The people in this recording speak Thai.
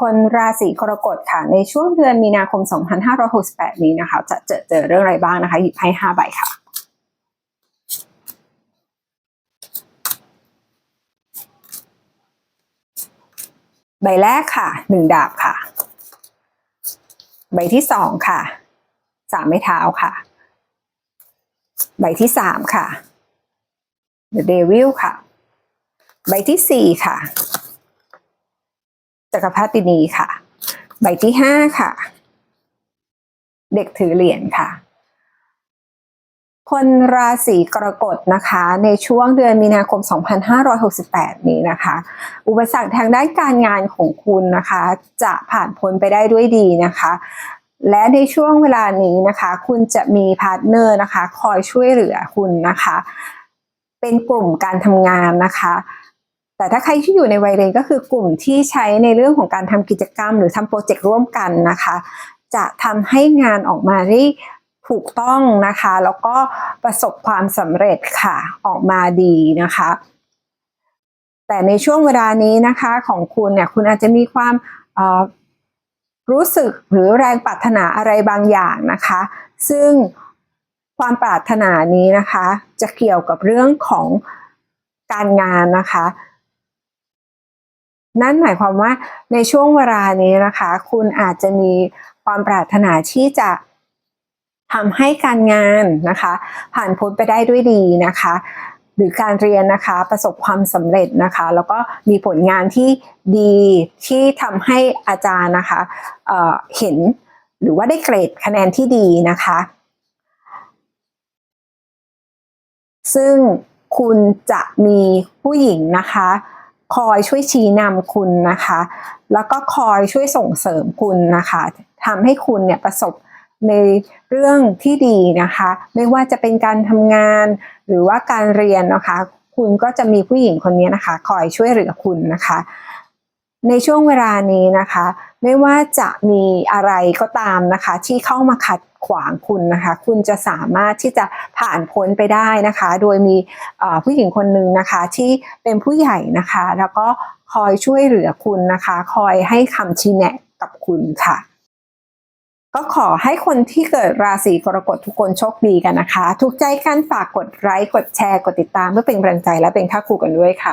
คนราศีกรกฎค่ะ ในช่วงเดือนมีนาคม 2568 นี้นะคะ จะเจอเจอเรื่องอะไรบ้างนะคะ หยิบให้ 5 ใบค่ะใบแรกค่ะหนึ่งดาบค่ะ ใบที่สองค่ะสามไม้เท้าค่ะ ใบที่สามค่ะ The Devil ค่ะ ใบที่สี่ค่ะ จักรพรรดินีค่ะ ใบที่ห้าค่ะ เด็กถือเหรียญค่ะ คนราศีกรกฎนะคะ ในช่วงเดือนมีนาคม 2568 นี้นะคะ อุปสรรคทางด้านการงานของคุณนะคะ จะผ่านพ้นไปได้ด้วยดีนะคะและในช่วงเวลานี้นะคะ คุณจะมีพาร์ทเนอร์นะคะ คอยช่วยเหลือคุณนะคะ เป็นกลุ่มการทำงานนะคะ แต่ถ้าใครที่อยู่ในวัยเรียนก็คือกลุ่มที่ใช้ในเรื่องของการทำกิจกรรม หรือทำโปรเจกต์ร่วมกันนะคะ จะทำให้งานออกมาได้ถูกต้องนะคะ แล้วก็ประสบความสำเร็จค่ะออกมาดีนะคะ แต่ในช่วงเวลานี้นะคะของคุณเนี่ยคุณอาจจะมีความรู้สึกหรือแรงปรารถนาอะไรบางอย่างนะคะ ซึ่งความปรารถนานี้นะคะ จะเกี่ยวกับเรื่องของการงานนะคะ นั่นหมายความว่าในช่วงเวลานี้นะคะ คุณอาจจะมีความปรารถนาที่จะทำให้การงานนะคะ ผ่านพ้นไปได้ด้วยดีนะคะ หรือการเรียนนะคะประสบความสำเร็จนะคะ แล้วก็มีผลงานที่ดีที่ทำให้อาจารย์นะคะเเห็นหรือว่าได้เกรดคะแนนที่ดีนะคะ ซึ่งคุณจะมีผู้หญิงนะคะ คอยช่วยชี้นำคุณนะคะ แล้วก็คอยช่วยส่งเสริมคุณนะคะทำให้คุณเนี่ยประสบในเรื่องที่ดีนะคะ ไม่ว่าจะเป็นการทำงานหรือว่าการเรียนนะคะ คุณก็จะมีผู้หญิงคนนี้นะคะ คอยช่วยเหลือคุณนะคะ ในช่วงเวลานี้นะคะ ไม่ว่าจะมีอะไรก็ตามนะคะ ที่เข้ามาขัด ขวางคุณนะคะ คุณจะสามารถที่จะผ่านพ้นไปได้นะคะ โดยมีผู้หญิงคนหนึ่งนะคะที่เป็นผู้ใหญ่นะคะ แล้วก็คอยช่วยเหลือคุณนะคะ คอยให้คำชี้แนะกับคุณค่ะก็ขอให้คนที่เกิดราศีกรกฎทุกคนโชคดีกันนะคะถูกใจกันฝากกดไลค์กดแชร์กดติดตามเพื่อเป็นกำลังใจและเป็นค่าครูกันด้วยค่ะ